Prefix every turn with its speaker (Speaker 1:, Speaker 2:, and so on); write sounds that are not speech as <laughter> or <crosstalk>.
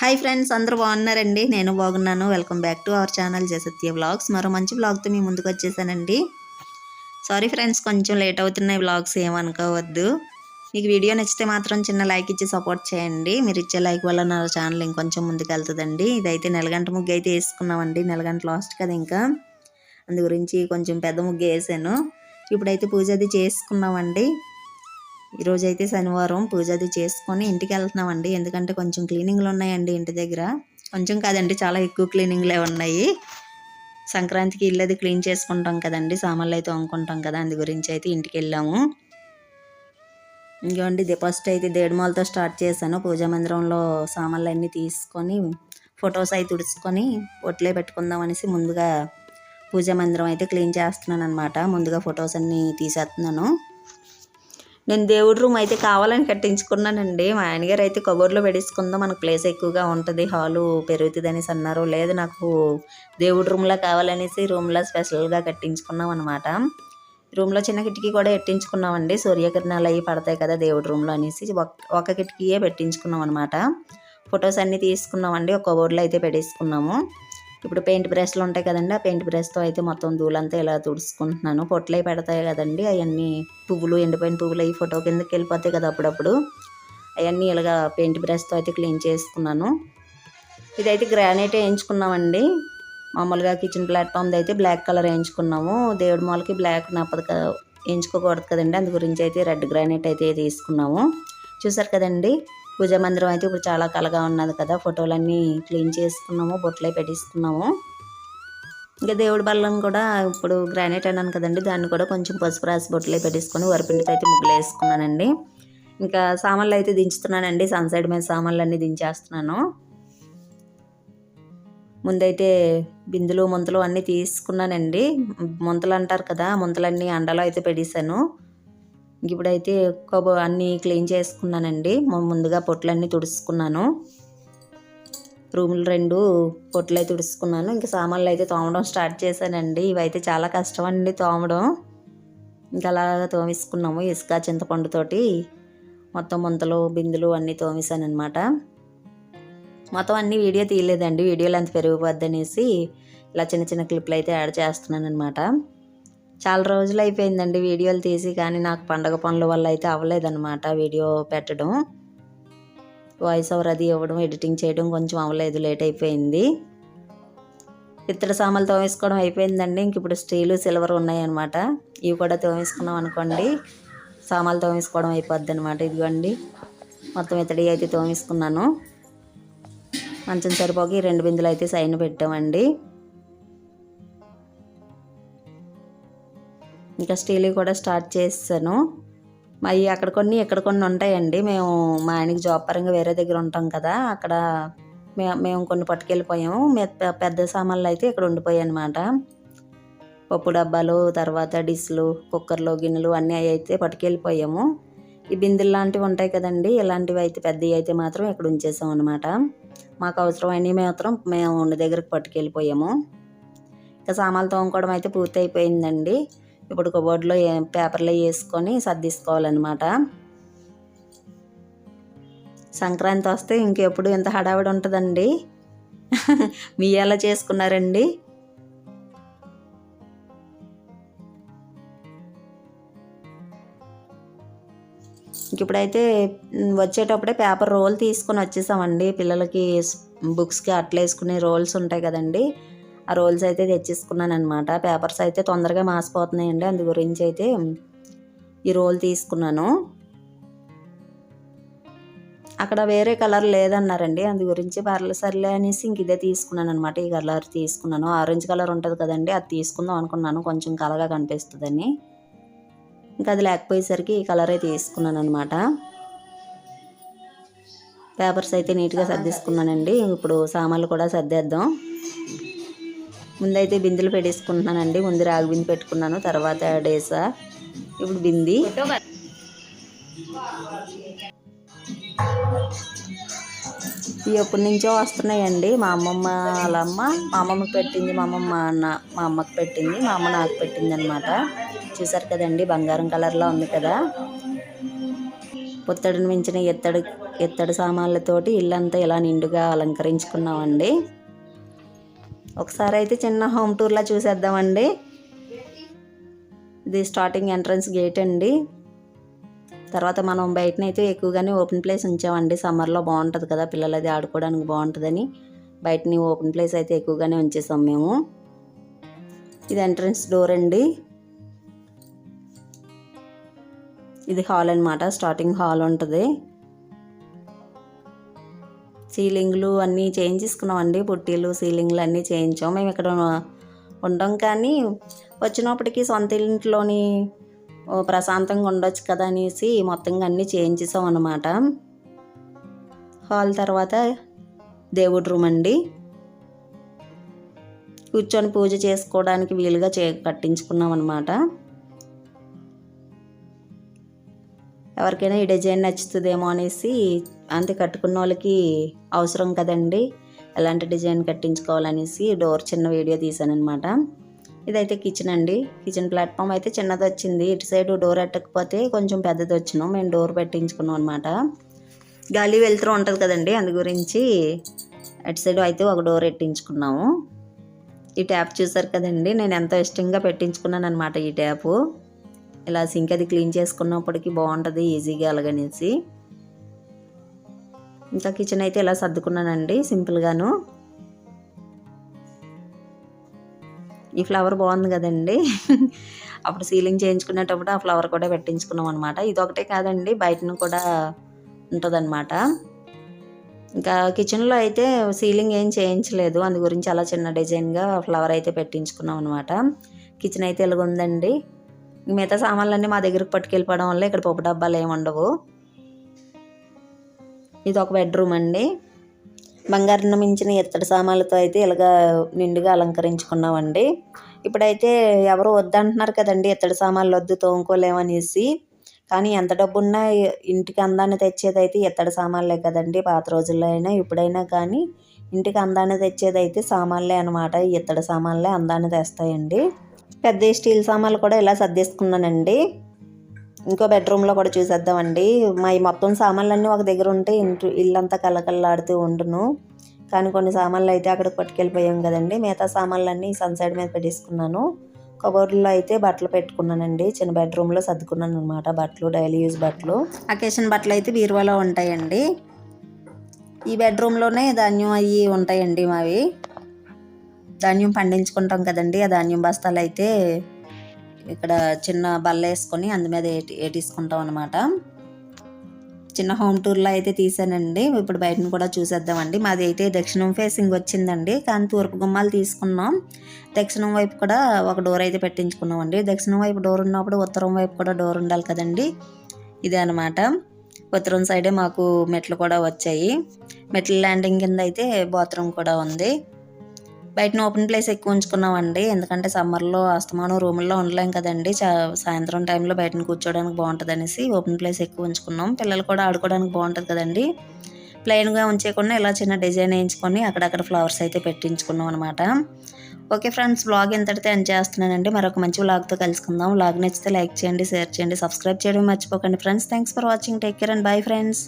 Speaker 1: Hi friends అందరూ బాగున్నారండి? నేను బాగున్నాను. Welcome back to our channel జసత్య vlogs. మరో మంచి వ్లాగ్తో మీ ముందుకు వచ్చేసానండి. సారీ ఫ్రెండ్స్ కొంచెం లేట్ అవుతున్నాయి వ్లాగ్స్ ఏమనుకోవద్దు మీకు వీడియో నచ్చితే మాత్రం చిన్న లైక్ ఇచ్చి సపోర్ట్ చేయండి. మీరు ఇచ్చే లైక్ వల్ల నా ఛానల్ ఇంకొంచెం ముందుకు వెళ్తుందండి ఇదైతే నెలగంట ముగ్గు అయితే వేసుకున్నామండి. నెలగంట లాస్ట్ కదా ఇంకా. అందు గురించి కొంచెం పెద్ద ముగ్గు వేసాను. ఇప్పుడైతే పూజ అది చేసుకున్నామండి. ఈరోజైతే శనివారం పూజ అది చేసుకొని ఇంటికి వెళ్తున్నామండి ఎందుకంటే కొంచెం క్లీనింగ్లు ఉన్నాయండి ఇంటి దగ్గర. కొంచెం కాదండి చాలా ఎక్కువ క్లీనింగ్లే ఉన్నాయి. సంక్రాంతికి ఇల్లు అది క్లీన్ చేసుకుంటాం కదండి సామాన్లు అయితే వండుకుంటాం కదా అందు గురించి అయితే ఇంటికి వెళ్ళాము ఇంకోండి ఫస్ట్ అయితే దేడుమాలతో స్టార్ట్ చేశాను. పూజా మందిరంలో సామాన్లు అన్నీ తీసుకొని ఫొటోస్ అయితే తుడుచుకొని ఒట్లే పెట్టుకుందాం అనేసి ముందుగా పూజా మందిరం అయితే క్లీన్ చేస్తున్నాను అనమాట ముందుగా ఫొటోస్ అన్నీ తీసేస్తున్నాను. నేను దేవుడి రూమ్ అయితే కావాలని కట్టించుకున్నానండి. మా ఆయనగారు అయితే కబోర్డ్లో పెట్టేసుకుందాం మనకు ప్లేస్ ఎక్కువగా ఉంటుంది. హాలు పెరుగుతుందనేసి అన్నారు. లేదు నాకు దేవుడి రూమ్లో కావాలనేసి రూమ్లో స్పెషల్గా కట్టించుకున్నాం అనమాట రూమ్లో చిన్న కిటికీ కూడా పెట్టించుకున్నామండి. సూర్యకిరణాలు అవి పడతాయి కదా దేవుడి రూమ్లో అనేసి ఒక- ఒక కిటికీయే పెట్టించుకున్నాం అనమాట ఫొటోస్ అన్నీ తీసుకున్నామండి. ఒక కబోర్డ్లో అయితే పెట్టేసుకున్నాము. ఇప్పుడు పెయింట్ బ్రష్లు ఉంటాయి కదండి ఆ పెయింట్ బ్రష్తో అయితే మొత్తం ధూళంతా ఇలా తుడుచుకుంటున్నాను. పొట్లే పెడతాయి కదండి అవన్నీ పువ్వులు ఎండిపోయిన పువ్వులు అవి ఫోటో కిందకి వెళ్ళిపోతాయి కదా అప్పుడప్పుడు. అవన్నీ ఇలాగా పెయింట్ బ్రష్తో అయితే క్లీన్ చేసుకున్నాను ఇదైతే గ్రానైట్ వేయించుకున్నామండి. మామూలుగా కిచెన్ ప్లాట్ఫామ్ది అయితే బ్లాక్ కలర్ వేయించుకున్నాము. దేవుడి మాలకి బ్లాక్ నప్పదు కదా వేయించుకోకూడదు కదండి అందు గురించి అయితే రెడ్ గ్రానైట్ అయితే తీసుకున్నాము. చూసారు కదండి పూజా మందిరం అయితే ఇప్పుడు చాలా కలగా ఉన్నది కదా. ఫోటోలన్నీ క్లీన్ చేసుకున్నాము బొట్లే పెట్టేసుకున్నాము. ఇంకా దేవుడి బల్లం కూడా ఇప్పుడు గ్రానైట్ అన్నాను కదండి దాన్ని కూడా కొంచెం పసుపు రాసి బొట్లే పెట్టేసుకొని వరిపిండితో అయితే ముగ్గులు వేసుకున్నానండి. ఇంకా సామాన్లు అయితే దించుతున్నానండి సన్ సైడ్ మీద సామాన్లు అన్నీ దించేస్తున్నాను. ముందైతే బిందులు ముంతలు అన్నీ తీసుకున్నానండి. ముంతలు అంటారు కదా ముంతలన్నీ అండలో అయితే పెట్టేశాను. ఇప్పుడైతే కొబ్బ అన్నీ క్లీన్ చేసుకున్నానండి. ముందుగా పొట్లన్నీ తుడుచుకున్నాను. రూములు రెండు పొట్లు అయితే తుడుచుకున్నాను. ఇంకా సామాన్లు అయితే తోమడం స్టార్ట్ చేశానండి. ఇవైతే చాలా కష్టం అండి తోమడం. ఇంకా అలాగా తోమేసుకున్నాము ఇసుక చింతపండుతోటి మొత్తం ముంతలు బిందులు అన్నీ తోమేశాను అనమాట మొత్తం అన్ని వీడియో తీయలేదండి. వీడియోలు అంత పెరిగిపోద్ది అనేసి ఇలా చిన్న చిన్న క్లిప్లు అయితే యాడ్ చేస్తున్నాను అనమాట చాలా రోజులు అయిపోయిందండి వీడియోలు తీసి కానీ నాకు పండగ పనుల వల్ల అయితే అవ్వలేదన్నమాట వీడియో పెట్టడం. వాయిస్ ఓవర్ అది ఇవ్వడం ఎడిటింగ్ చేయడం కొంచెం అవ్వలేదు లేట్ అయిపోయింది. ఇత్తడి సామాన్లు తోమేసుకోవడం అయిపోయిందండి. ఇంక ఇప్పుడు స్టీలు సిల్వర్ ఉన్నాయన్నమాట. ఇవి కూడా తోమేసుకున్నాం అనుకోండి. సామాన్లు తోమేసుకోవడం అయిపోద్ది అనమాట ఇదిగోండి. మొత్తం ఇతడి అయితే తోమేసుకున్నాను. మంచం సరిపోకి రెండు బిందులు అయితే సైన్ పెట్టామండి. ఇంకా స్టీల్ కూడా స్టార్ట్ చేస్తాను. మరి అక్కడ కొన్ని ఇక్కడ కొన్ని ఉంటాయండి. మేము మా ఆయనకి జాబ్ పరంగా వేరే దగ్గర ఉంటాం కదా అక్కడ మే- మేము కొన్ని పట్టుకెళ్ళిపోయాము. మె- పెద్ద సామాన్లు అయితే ఇక్కడ ఉండిపోయాయి అనమాట పప్పు డబ్బాలు తర్వాత డిస్లు కుక్కర్లు గిన్నెలు అన్నీ అవి అయితే పట్టుకెళ్ళిపోయాము. ఈ బిందెలు లాంటివి ఉంటాయి కదండి ఇలాంటివి అయితే పెద్దవి అయితే మాత్రం ఇక్కడ ఉంచేసాం అనమాట మాకు అవసరమైనవి మాత్రం మేము ఉన్న దగ్గరకు పట్టుకెళ్ళిపోయాము. ఇంకా సామాన్లు తోముకోవడం అయితే పూర్తి అయిపోయిందండి ఇప్పుడు కబోర్డ్లో పేపర్లో వేసుకొని సర్దిసుకోవాలన్నమాట. సంక్రాంతి వస్తే ఇంకెప్పుడు ఎంత హడావిడి ఉంటుందండి. <laughs> మీ ఎలా చేసుకున్నారండి? ఇప్పుడైతే వచ్చేటప్పుడే పేపర్ రోల్ తీసుకొని వచ్చేసామండి. పిల్లలకి బుక్స్కి అట్లా వేసుకునే రోల్స్ ఉంటాయి కదండి. ఆ రోల్స్ అయితే తెచ్చేసుకున్నాను అనమాట పేపర్స్ అయితే తొందరగా మాసిపోతున్నాయండి. అందు గురించి అయితే ఈ రోల్ తీసుకున్నాను. అక్కడ వేరే కలర్ లేదన్నారండి. అందు గురించి పర్లే సర్లే అనేసి ఇంక ఇదే తీసుకున్నాను అనమాట ఈ కలర్ తీసుకున్నాను. ఆరెంజ్ కలర్ ఉంటుంది కదండి. అది తీసుకుందాం అనుకున్నాను. కొంచెం కలగా కనిపిస్తుందని. ఇంకా అది లేకపోయేసరికి ఈ కలరే తీసుకున్నాను అనమాట పేపర్స్ అయితే నీట్గా సర్దేసుకున్నానండి. ఇప్పుడు సామాన్లు కూడా సర్దేద్దాం. ముందైతే బిందెలు పెట్టేసుకుంటున్నానండి. ముందు రాగి బింది పెట్టుకున్నాను. తర్వాత డేసా. ఇప్పుడు బింది. ఇవి ఎప్పటి నుంచో వస్తున్నాయండి. మా అమ్మమ్మ వాళ్ళ అమ్మ. మా అమ్మమ్మకి పెట్టింది. మా అమ్మమ్మ అన్న మా అమ్మకి పెట్టింది. మా అమ్మ నాకు పెట్టింది అనమాట చూసారు కదండి బంగారం కలర్లో ఉంది కదా. పుత్తడిని మించిన ఎత్తడి ఎత్తడి సామాన్లతోటి ఇల్లంతా ఇలా నిండుగా అలంకరించుకున్నామండి. ఒకసారి అయితే చిన్న హోమ్ టూర్లా చూసేద్దామండి. ఇది స్టార్టింగ్ ఎంట్రన్స్ గేట్ అండి. తర్వాత మనం బయటనైతే ఎక్కువగానే ఓపెన్ ప్లేస్ ఉంచామండి. సమ్మర్లో బాగుంటుంది కదా పిల్లలు అది ఆడుకోవడానికి బాగుంటుందని. బయటని ఓపెన్ ప్లేస్ అయితే ఎక్కువగానే ఉంచేసాం మేము. ఇది ఎంట్రన్స్ డోర్ అండి. ఇది హాల్ అనమాట స్టార్టింగ్ హాల్ ఉంటుంది. సీలింగ్లు అన్నీ చేయించేసుకున్నామండి పుట్టీలు సీలింగ్లు అన్నీ చేయించాం. మేము ఇక్కడ ఉండం కానీ వచ్చినప్పటికీ సొంత ఇంట్లోని ఓ ప్రశాంతంగా ఉండొచ్చు కదా అనేసి మొత్తంగా అన్నీ చేయించేసాం అనమాట హాల్ తర్వాత దేవుడి రూమ్ అండి. కూర్చొని పూజ చేసుకోవడానికి వీలుగా చే కట్టించుకున్నాం అనమాట ఎవరికైనా ఈ డిజైన్ నచ్చుతుందేమో అనేసి అంతే కట్టుకున్న వాళ్ళకి అవసరం కదండి. ఎలాంటి డిజైన్ కట్టించుకోవాలనేసి డోర్ చిన్న వీడియో తీశానమాట ఇదైతే కిచెన్ అండి. కిచెన్ ప్లాట్ఫామ్ అయితే చిన్నది వచ్చింది. ఇటు సైడ్ డోర్ ఎట్టకపోతే కొంచెం పెద్దది వచ్చినాం. మేము డోర్ పెట్టించుకున్నాం అనమాట గాలి వెళ్తూ ఉంటుంది కదండి అందు గురించి అటు సైడ్ అయితే ఒక డోర్ పెట్టించుకున్నాము ఈ ట్యాప్ చూసారు కదండి నేను ఎంతో ఇష్టంగా పెట్టించుకున్నాను అనమాట ఈ ట్యాపు. ఇలా సింక్ అది క్లీన్ చేసుకున్నప్పటికీ బాగుంటుంది ఈజీగా అలాగనేసి ఇంకా కిచెన్ అయితే ఇలా సర్దుకున్నానండి సింపుల్గాను ఈ ఫ్లవర్ బాగుంది కదండి. <laughs> అప్పుడు సీలింగ్ చేయించుకునేటప్పుడు ఆ ఫ్లవర్ కూడా పెట్టించుకున్నాం అనమాట ఇది ఒకటే కాదండి బయటను కూడా ఉంటుందన్నమాట. ఇంకా కిచెన్లో అయితే సీలింగ్ ఏం చేయించలేదు అందు గురించి అలా చిన్న డిజైన్గా ఫ్లవర్ అయితే పెట్టించుకున్నాం అనమాట కిచెన్ అయితే ఇలాగ ఉందండి మిగతా సామాన్లన్నీ మా దగ్గరకు పట్టుకెళ్ళిపోవడం వల్ల ఇక్కడ పప్పు డబ్బాలు ఏమి ఉండవు. ఇది ఒక బెడ్రూమ్ అండి. బంగారం మించిన ఇత్తడి సామాన్లతో అయితే ఇలాగ నిండుగా అలంకరించుకున్నామండి. ఇప్పుడైతే ఎవరు వద్దంటున్నారు కదండి ఇత్తడి సామాన్లు వద్దు తోముకోలేమనేసి. కానీ ఎంత డబ్బున్నా ఇంటికి అందాన్ని తెచ్చేదైతే ఇత్తడి సామాన్లే కదండి పాత రోజుల్లో అయినా ఇప్పుడైనా కానీ. ఇంటికి అందాన్ని తెచ్చేదైతే సామాన్లే అనమాట ఇత్తడి సామాన్లే అందాన్ని తెస్తాయండి. పెద్ద స్టీల్ సామాన్లు కూడా ఇలా సర్దేసుకున్నానండి. ఇంకో బెడ్రూమ్లో కూడా చూసేద్దామండి. మా ఈ మొత్తం సామాన్లన్నీ ఒక దగ్గర ఉంటే ఇంటి ఇల్లంతా కలకల్లాడుతూ ఉండును. కానీ కొన్ని సామాన్లు అయితే అక్కడికి పట్టుకెళ్ళిపోయాం కదండి. మిగతా సామాన్లన్నీ సన్ సైడ్ మీద పెట్టేసుకున్నాను. కబోర్డ్లో అయితే బట్టలు పెట్టుకున్నానండి. చిన్న బెడ్రూమ్లో సర్దుకున్నాను అనమాట బట్టలు డైలీ యూజ్ బట్టలు. అకేషన్ బట్టలు అయితే బీరువాలో ఉంటాయండి. ఈ బెడ్రూమ్లోనే ధాన్యం అవి ఉంటాయండి మావి. ధాన్యం పండించుకుంటాం కదండి. ఆ ధాన్యం బస్తాలు అయితే ఇక్కడ చిన్న బల్ల వేసుకొని అందు మీద ఏటీసుకుంటాం అనమాట చిన్న హోమ్ టూర్లో అయితే తీసానండి. ఇప్పుడు బయటను కూడా చూసేద్దామండి. మాది అయితే దక్షిణం ఫేసింగ్ వచ్చిందండి. కానీ తూర్పు గుమ్మాలు తీసుకున్నాం. దక్షిణం వైపు కూడా ఒక డోర్ అయితే పెట్టించుకున్నామండి. దక్షిణం వైపు డోర్ ఉన్నప్పుడు ఉత్తరం వైపు కూడా డోర్ ఉండాలి కదండి. ఇదే అనమాట ఉత్తరం సైడే మాకు మెట్లు కూడా వచ్చాయి. మెట్ల ల్యాండింగ్ కింద అయితే బాత్రూమ్ కూడా ఉంది. బయటన ఓపెన్ ప్లేస్ ఎక్కువ ఉంచుకున్నామండి. ఎందుకంటే సమ్మర్లో అస్తమానం రూముల్లో ఉండలేం కదండి. సాయంత్రం టైంలో బయటను కూర్చోవడానికి బాగుంటుంది అనేసి ఓపెన్ ప్లేస్ ఎక్కువ ఉంచుకున్నాం. పిల్లలు కూడా ఆడుకోవడానికి బాగుంటుంది కదండి. ప్లెయిన్గా ఉంచేయకుండా ఇలా చిన్న డిజైన్ వేయించుకొని అక్కడక్కడ ఫ్లవర్స్ అయితే పెట్టించుకున్నాం అనమాట ఓకే ఫ్రెండ్స్ బ్లాగ్ ఎంతటితే ఎండ్ చేస్తున్నానండి. మరొక మంచి వ్లాగ్తో కలుసుకుందాం. బ్లాగ్ నచ్చితే లైక్ చేయండి షేర్ చేయండి సబ్స్క్రైబ్ చేయడం మర్చిపోకండి friends. Thanks for watching. Take care and bye friends.